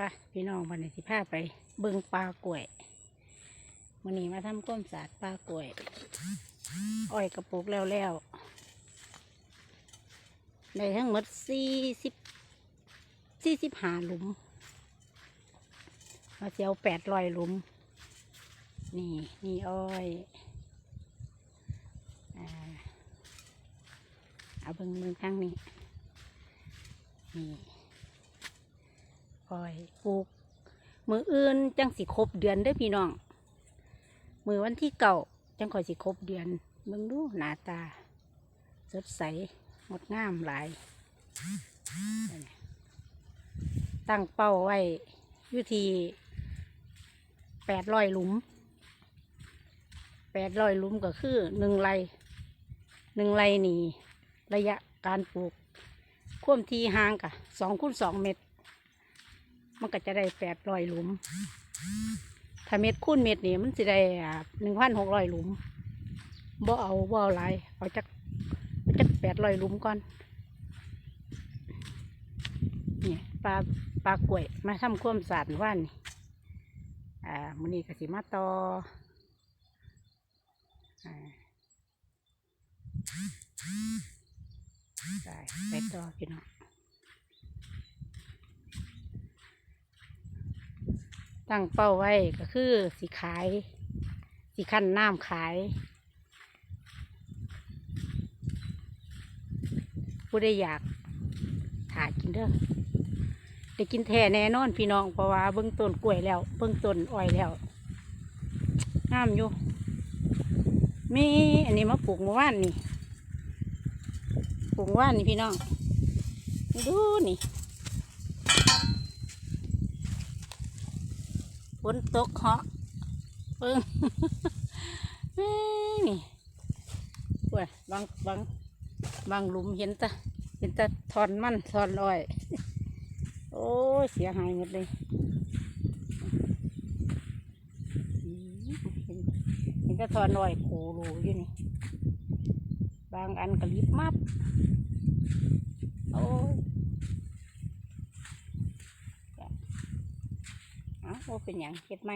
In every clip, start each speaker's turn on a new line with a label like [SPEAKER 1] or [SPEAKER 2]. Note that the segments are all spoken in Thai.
[SPEAKER 1] ปะพี่น้องวันนี้สิพาไป เบิ่งปลากล้วยวันนี้มาทำก้มสาดปลากล้วย อ้อยกระปุกแล้วแล้วได้ทั้งหมดสี่สิบสี่สิบห้าหลุม มาเสียวแปดร้อยหลุม นี่นี่อ้อยเอาเบิ่งเบิ่งข้างนี้นี่ อ้อยปลูกมืออื่นจังสิครบเดือนเด้พี่น้อง มือวันที่เก่าจังคอยสิครบเดือนเบิ่งดูหน้าตา สดใสงดงามหลาย ตั้งเป้าไว้อยู่ที่แปดร้อยหลุมแปดร้อยหลุมก็คือหนึ่งไรหนึ่งไรนี่ ระยะการปลูกควมทีห่างกะสองคูณสองเมตร มันก็จะได้แปดร้อยหลุม ถ้าเม็ดคูณเม็ดนี่มันจะได้หนึ่งพันหกร้อยหลุม บ่เอาบ่เอาหลายเอาจักเอาจักแปดร้อยหลุมก่อน นี่ปลาปลากล้วยมาทำความสะอาดว่านนี่อ่ามื้อนี้ก็สิมาต่ออ่าได้ไปต่อพี่น้อง ตั้งเป้าไว้ก็คือสิขายสิขั้นน้ำขาย ผู้ได้อยากถ่ากินเด้อได้กินแท้แน่นอนพี่น้องเพราะว่าเบื้องต้นกล้วยแล้ว เบื้องต้นอ้อยแล้วงามอยู่ มีอันนี้มาปลูกเมื่อวานนี่ ปลูกเมื่อวานนี่พี่น้อง ดูนี่ ฝนตกเหาะเพิ่งเอ้ยนี่ว้ยบางบางบางหลุมเห็นตะเห็นตะทอนมันทอนอ้อย โอ้เสียหายหมดเลยเห็นตะทอนอ้อยโคโลอยู่นี่ บางอันก็ลิบมับโอ้ย เอ้าว่าเป็นอย่างเฮ็ดไหม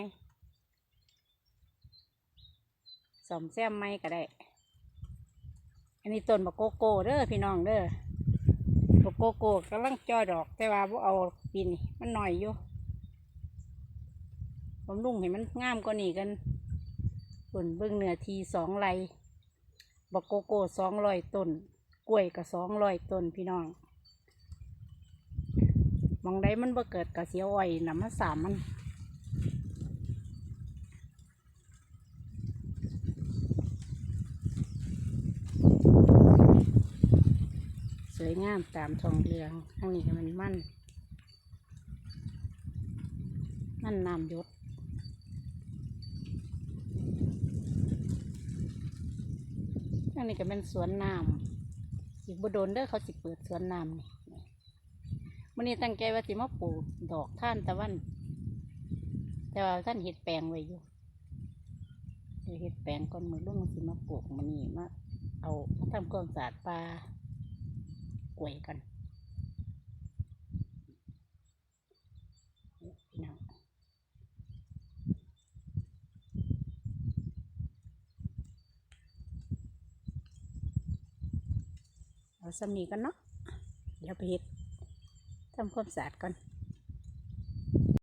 [SPEAKER 1] สมแซมไหมก็ได้ อันนี้ต้นบักโกโก้เด้อพี่น้องเด้อบักโกโก้กำลังจ่อดอก แต่ว่าบ่เอาปีนี้มันหน่อยอยู่ผมลุงให้มันงามกว่านี้กันส่วนเบื้องเหนือทีสองไรบักโกโก้สองร้อยต้น กล้วยก็สองร้อยต้นพี่น้องมองได้มันบ่เกิดกะเสียวอ้อยนำมาสามมัน วยงามตามทองเรืองทั้งนี้ก็มันมั่น มั่นน้ำยศทั้งนี้ก็เป็นสวนน้ำอีกบโดนเด้อเขาสิเปิดสวนน้ำนี่วันนี้ตั้งใจว่าสิมาปลูกดอกท่านตะวัน แต่ว่าท่านเห็ดแปลงไว้อยู่เดี๋ยวเห็ดแปลงก่อนมือรุ่งสิมาปลูกมันนี่มาเอามาทำความสะอาดปลา กล้วยกันพี่น้องเอาสำนีกันเนาะเดี๋ยวไปเห็ดทำความสะอาดก่อน